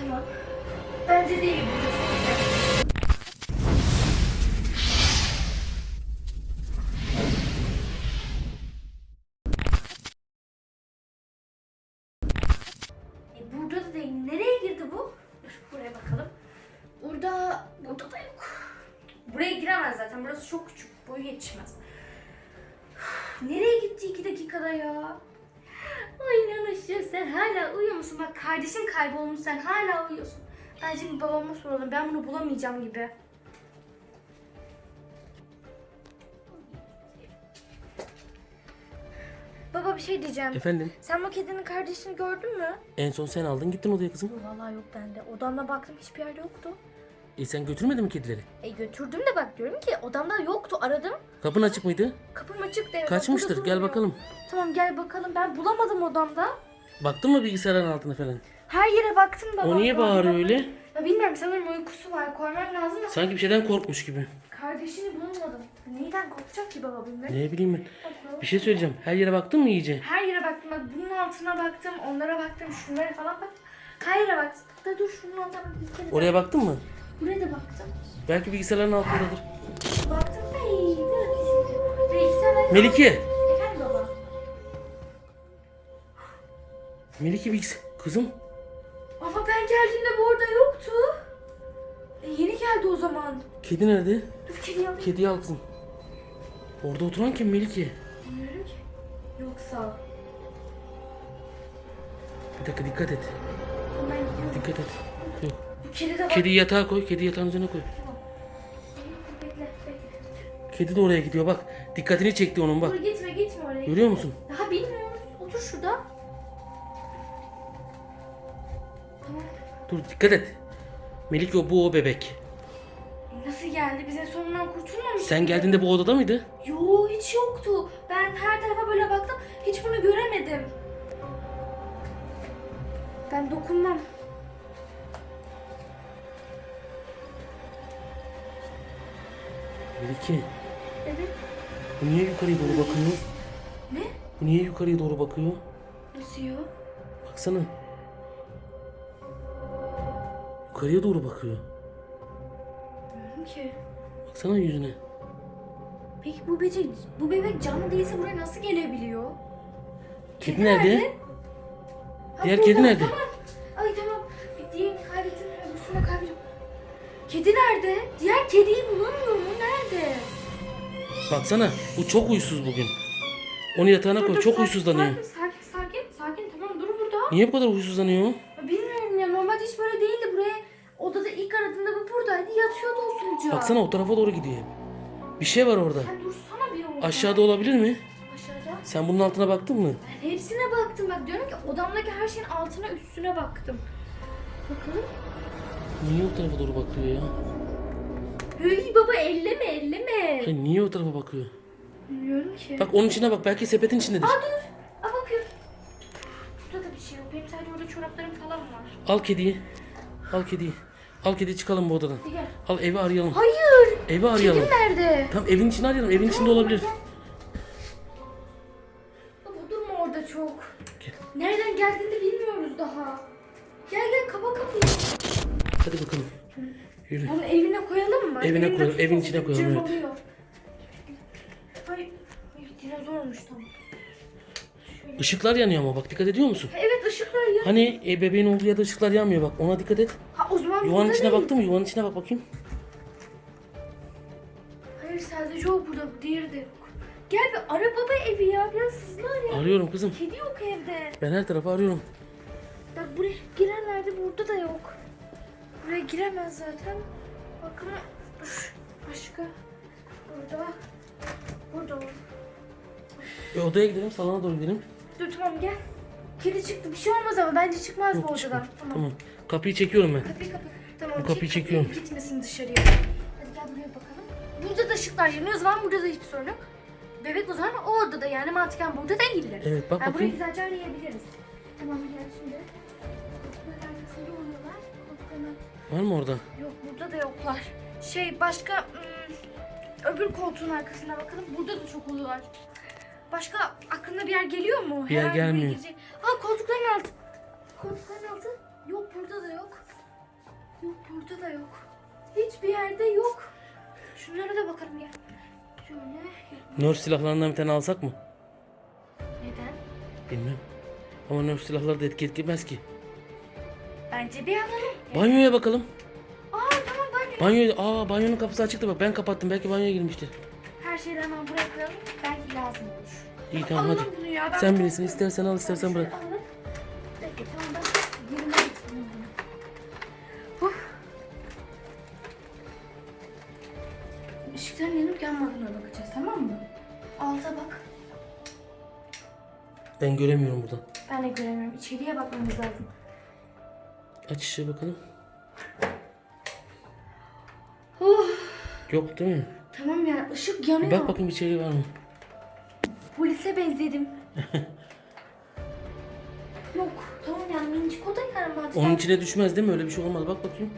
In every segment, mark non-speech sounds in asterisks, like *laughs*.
tamam. Bence değil. E burada da. Nereye girdi bu? Buraya bakalım. Burada, burada da yok. Buraya giremez zaten. Burası çok küçük. Boyu yetişmez. Nereye gitti iki dakikada ya? Ay Nanuşu sen hala uyuyor musun? Bak kardeşim kaybolmuş sen hala uyuyorsun. Bence bir babama soralım. Ben bunu bulamayacağım gibi. Baba bir şey diyeceğim. Efendim? Sen bu kedinin kardeşini gördün mü? En son sen aldın gittin odaya kızım. Vallahi yok bende. Odamda baktım hiçbir yerde yoktu. E sen götürmedin mi kedileri? E götürdüm de bak diyorum ki odamda yoktu. Aradım. Kapın açık mıydı? Kapım açık değil. Kaçmıştır gel bakalım. Tamam gel bakalım. Ben bulamadım odamda. Baktın mı bilgisayarın altına falan? Her yere baktım baba. O niye bağırıyor öyle? Ya bilmiyorum sanırım uykusu var. Koymam lazım da. Sanki bir şeyden korkmuş gibi. Kardeşini bulamadım. Neyden korkacak ki baba bilmiyorum. Ne bileyim ben. Bir şey söyleyeceğim. Her yere baktın mı iyice? Her yere baktım. Bak bunun altına baktım. Onlara baktım. Şunlara falan baktım. Her yere baktım. Da dur şunun altına bak. bir kere Oraya baktın mı? Buraya da baktım. Belki bilgisayarların altındadır. Baktım. Ay. dur. Bilgisayar- Melike! Efendim baba. Melike bilgisayar... Kızım Ama ben geldiğimde bu orada yoktu. E, yeni geldi o zaman. kedi nerede? Dur kediyi alayım. Kediyi al kızım. Orada oturan kim Melike? Bilmiyorum ki. Yoksa. Bir dakika dikkat et. Ben gidiyorum. Dikkat et. Yok. Kedi de bak. Kediyi yatağa koy. Kedi yatağın üzerine koy. Bekle bekle. Kedi de oraya gidiyor bak. Dikkatini çekti onun bak. Dur gitme gitme oraya. Görüyor musun? Daha bilmiyoruz. Otur şurada. Tamam. Dur dikkat et. Melike o bu o bebek. Nasıl geldi? Bize sonundan kurtulmamış. Sen geldiğinde bu odada mıydı? Yo hiç yoktu. Ben her tarafa böyle baktım. Hiç bunu göremedim. Ben dokunmam. Melike Evet. bu niye yukarıya doğru bakıyor? Ne? Bu niye yukarıya doğru bakıyor? Nasıl ya? Baksana. Yukarıya doğru bakıyor. Bilmiyorum ki. Baksana yüzüne. Peki bu bebek, bu bebek canlı değilse buraya nasıl gelebiliyor? Kedi nerede? Ha, Diğer burada. kedi nerede? Tamam. Ay tamam. Diğerini kaybettim. Öbürsünü kaybettim. Kedi nerede? Diğer kediyi bulamıyorum. O nerede? Baksana bu çok huysuz bugün. Onu yatağına koy. Çok huysuzlanıyor. Sakin, sakin, sakin, sakin. Tamam dur burada. Niye bu kadar huysuzlanıyor? Bilmiyorum ya. Normalde hiç böyle değildi. Buraya odada ilk aradığında bu buradaydı. Yatıyordu usulca. Baksana o tarafa doğru gidiyor. Bir şey var orada. Sen dursana bir orada. Aşağıda olabilir mi? Aşağıda. Sen bunun altına baktın mı? Ben hepsine baktım. Bak diyorum ki odamdaki her şeyin altına üstüne baktım. Bakalım. Niye o tarafa doğru bakıyor ya? Hıy baba elleme elleme. Hayır, niye o tarafa bakıyor? Bilmiyorum ki. Bak onun içine bak. Belki sepetin içindedir. Aa dur. Aa bakıyorum. Burada da bir şey yok. Benim sadece orada çoraplarım falan var. Al kediyi. Al kediyi. Al kediyi çıkalım bu odadan. Gel. Al evi arayalım. Hayır. Evi arayalım. Kedim nerede? Tamam evin içini arayalım. Evin içinde olabilir. Baba Evine koyalım, evin içine koyalım, evet. cırmalıyor. Hayır. Hayır dinozormuş tamam. Işıklar yanıyor ama bak dikkat ediyor musun? Evet ışıklar ya. Hani e, bebeğin olduğu yerde ışıklar yanmıyor bak ona dikkat et. Ha o zaman Yuvanın burada içine değil. baktın mı? Yuvanın içine bak bakayım. Hayır sadece o burada. Diğeri de yok. Gel bir ara baba evi ya. Biraz hızlı ara. Arıyorum kızım. Kedi yok evde. Ben her tarafı arıyorum. Bak buraya girenlerde burada da yok. Buraya giremez zaten. Bakın. Başka. Burada. Burada var. E, odaya gidelim salona doğru gidelim. Dur tamam gel. Kedi çıktı. Bir şey olmaz ama bence çıkmaz bu Yok, odadan. çıkma. Tamam. Tamam. Kapıyı çekiyorum ben. Kapıyı kapı. Tamam. Bu kapıyı çek çekiyorum. Gitmesin dışarıya. Hadi gel buraya bakalım. Burada da ışıklar yanıyor. O zaman burada da hiçbir sorun yok. Bebek o zaman o odada yani mantıken burada değildir. Evet bak Yani burayı bakayım. güzelce arayabiliriz. Tamam gel şimdi. Koltukların arkasında oluyorlar. Koltukların Var mı orada? Yok burada da yoklar. Şey başka ım, öbür koltuğun arkasına bakalım. Burada da çok oluyorlar. Başka aklına bir yer geliyor mu? Bir yer Herhangi gelmiyor. girecek- Aa koltukların altı. Koltukların altı. Yok burada da yok. Yok burada da yok. Hiçbir yerde yok. Şunlara da bakalım ya. Şöyle. Nerf silahlarından bir tane alsak mı? Neden? Bilmem. Ama nerf silahları da etki etmez ki. Bence bir alalım. Banyoya bakalım. Banyo, aa banyonun kapısı açıktı bak ben kapattım belki banyoya girmiştir. Her şeyi hemen buraya koyalım. Belki lazım olur. İyi tamam hadi. Bunu ya. Ben Sen bilirsin istersen al istersen bırak. Alalım. Peki tamam ben bunu. Huh. Işıkların yanıp yanmadığına bakacağız tamam mı? Alta bak. Ben göremiyorum buradan. Ben de göremiyorum. İçeriye bakmamız lazım. Aç işe bakalım. Yok değil mi? tamam ya ışık yanıyor. Bak bakayım içeri var mı? Polise benzedim. *laughs* Yok tamam ya minicik o da yani madem. Onun içine düşmez değil mi? Öyle bir şey olmaz. Bak bakayım.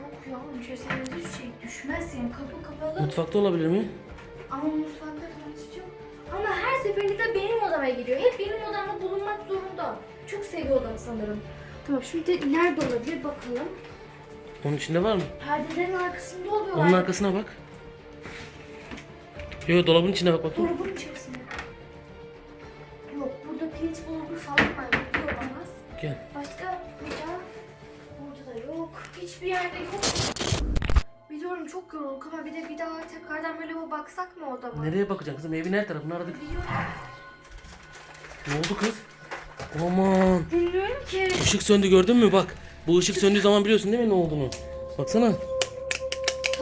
Yok ya onun içerisine düşecek. Düşmez yani kapı kapalı. Mutfakta olabilir mi? Ama mutfakta yok. Ama her seferinde de benim odama geliyor. Hep benim odamda bulunmak zorunda. Çok seviyor odamı sanırım. Tamam şimdi nerede olabilir bakalım. Onun içinde var mı? Perdelerin arkasında oluyor. Onun arkasına bak. Yok dolabın içine bak bakayım. Dolabın içerisinde. Yok burada pirinç bulgur falan var. Yok olamaz. Gel. Başka burada, burada da yok. Hiçbir yerde yok. Biliyorum çok yorulduk ama bir de bir daha tekrardan böyle bir baksak mı odama? Nereye bakacaksın kızım? Evin her tarafını aradık. Biliyorum. Ne oldu kız? Aman. Bilmiyorum ki. Işık söndü gördün mü? Bak. Bu ışık söndüğü zaman biliyorsun değil mi ne olduğunu? Baksana.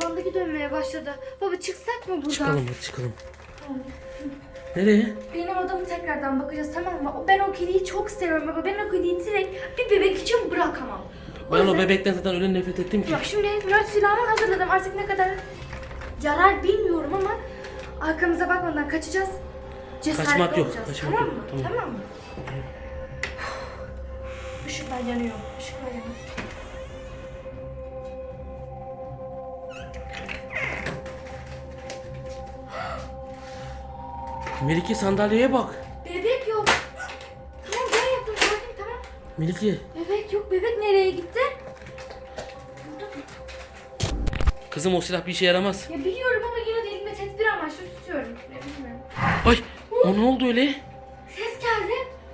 Tavandaki dönmeye başladı. Baba çıksak mı buradan? Çıkalım hadi çıkalım. Nereye? Benim odamı tekrardan bakacağız tamam mı? O- Ben o kediyi çok seviyorum baba. Ben o kediyi direkt bir bebek için bırakamam. Ben o yüzden- bebekten zaten öyle nefret ettim ki. Bak şimdi Murat silahımı hazırladım. Artık ne kadar yarar bilmiyorum ama arkamıza bakmadan kaçacağız. Cesaretli Kaçmak yok, olacağız. kaçmak tamam yok, mı? tamam. Tamam, mı? Işıklar yanıyor. Işıklar yanıyor. Melike sandalyeye bak. Bebek yok. Tamam ben yaptım sakin tamam. Melike. Bebek yok. Bebek nereye gitti? Burada mı? Kızım o silah bir işe yaramaz. Ya biliyorum ama yine de elimde tedbir amaçlı tutuyorum. Ne bilmiyorum. Ay o ne oldu öyle? Ses geldi.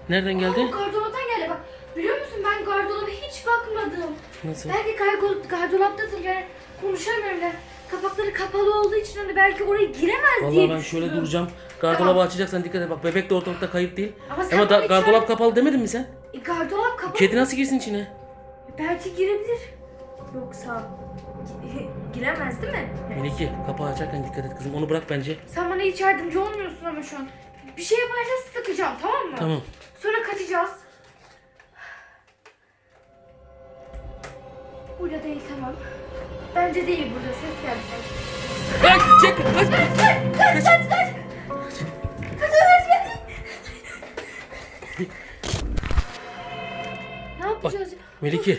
Nereden Aa, geldi? gardolaptan geldi bak. Biliyor musun ben gardolaba hiç bakmadım. Nasıl? Belki gargo- gardolaptadır yani konuşamıyorum da. Kapakları kapalı olduğu için hani belki oraya giremez diye Vallahi ben şöyle duracağım. Gardolabı açacaksan dikkat et. Bak bebek de ortalıkta kayıp değil. Ama sen Ama da, bana gardolap içeride- kapalı demedin mi sen? E, gardolap kapalı. Kedi nasıl girsin içine? Belki girebilir. Yoksa *laughs* giremez değil mi? Melike kapağı açarken dikkat et kızım. Onu bırak bence. Sen bana hiç yardımcı olmuyorsun ama şu an. Bir şey yaparsa sıkacağım tamam mı? Tamam. Değil tamam. Bence değil burada ses geldi. Kaç! Çek! Kaç! Kaç kaç kaç! Kaç kaç! Ne yapacağız? Melike.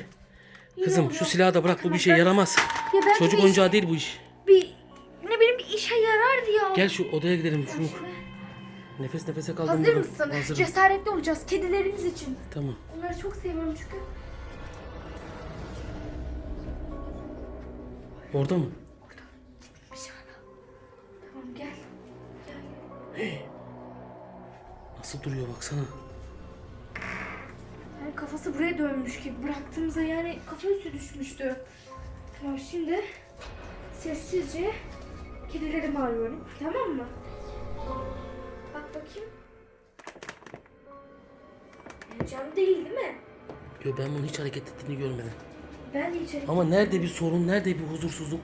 Kızım şu silahı da bırak bu bir şey yaramaz. Ya Çocuk bir oyuncağı değil bu iş. Bir ne bir işe yarar ya. Gel şu odaya gidelim. Şunu nefes nefese kaldım. Hazır burada. mısın? Hazırım. Cesaretli olacağız kedilerimiz için. Tamam. Onları çok seviyorum çünkü. Orada mı? Bir şey var. Tamam gel. Gel. Nasıl duruyor baksana. Yani kafası buraya dönmüş gibi bıraktığımızda yani kafa üstü düşmüştü. Tamam şimdi sessizce kedilerimi arıyorum. Tamam mı? Bak bakayım. Can değil değil mi? Yo ben bunun hiç hareket ettiğini görmedim. Ben de içeri... Ama nerede bir sorun, nerede bir huzursuzluk,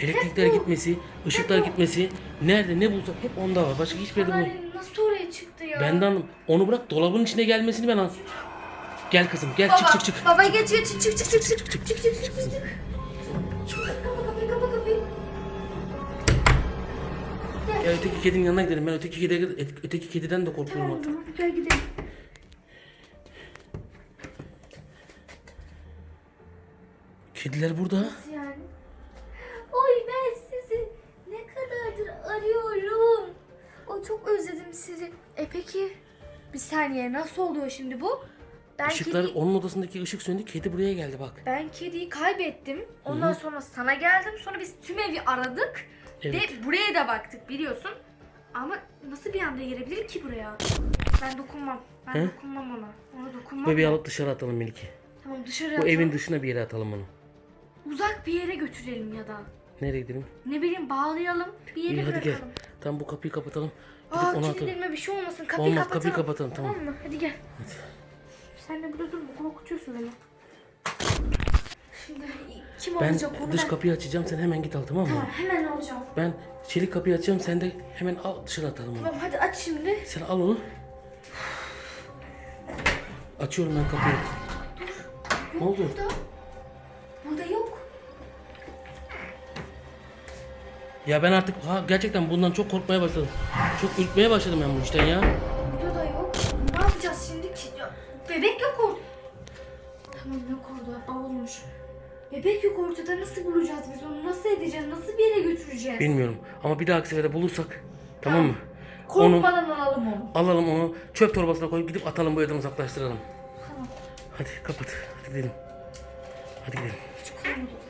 elektrikler bu. gitmesi, ışıklar bu. gitmesi, nerede ne bulsak hep onda var. Başka hiçbir yerde bulmadım. Anneannem nasıl oraya çıktı ya? Ben de anlam- Onu bırak dolabın içine gelmesini ben an. Gel kızım gel Baba, çık çık çık. Baba geç geç çık çık çık çık çık çık çık çık çık çık. Kapa kapıyı kapa kapıyı. Gel öteki kedinin yanına gidelim. Ben öteki kedi öteki kediden de korkuyorum Tamam artık. zaman gel gidelim. Kediler burada. Yani? Oy ben sizi ne kadardır arıyorum. O çok özledim sizi. E peki bir saniye nasıl oluyor şimdi bu? Ben Işıklar kedi- onun odasındaki ışık söndü. Kedi buraya geldi bak. Ben kediyi kaybettim. Ondan sonra sana geldim. Sonra biz tüm evi aradık. Evet. Ve buraya da baktık biliyorsun. Ama nasıl bir anda girebilir ki buraya? Ben dokunmam. Ben He? dokunmam ona. Ona dokunmam. Bebeği alıp dışarı atalım Melike. Tamam dışarı Bu atalım. evin dışına bir yere atalım onu. Uzak bir yere götürelim ya da. Nereye gidelim? Ne bileyim bağlayalım. Bir yere İyi hadi gel. bırakalım. Tamam bu kapıyı kapatalım. Gidip Aa onu atalım. kilitlenme bir şey olmasın. Kapıyı Olmaz kapatalım. kapıyı kapatalım tamam. Tamam mı? Hadi gel. Sen de burada durma. Korkutuyorsun beni. Şimdi kim Ben alacak onu dış ben... kapıyı açacağım sen hemen git al tamam mı? Tamam hemen alacağım. Ben çelik kapıyı açacağım sen de hemen al dışarı atalım onu. Tamam hadi aç şimdi. Sen al onu. Açıyorum ben kapıyı. Ne oldu? Burada. Burada yok. Ya ben artık ha, gerçekten bundan çok korkmaya başladım. Çok ürkmeye başladım ben bu işten ya. Burada da yok. Ne yapacağız şimdi ki? Ya, bebek yok orada. Tamam yok orada. Bavulmuş. Bebek yok ortada. Nasıl bulacağız biz onu? Nasıl edeceğiz? Nasıl bir yere götüreceğiz? Bilmiyorum ama bir dahaki sefere bulursak tamam mı? Korkmadan alalım onu. Alalım onu çöp torbasına koyup gidip atalım bu evden uzaklaştıralım. Tamam. Hadi kapat. Hadi gidelim. Hadi gidelim. Odadan.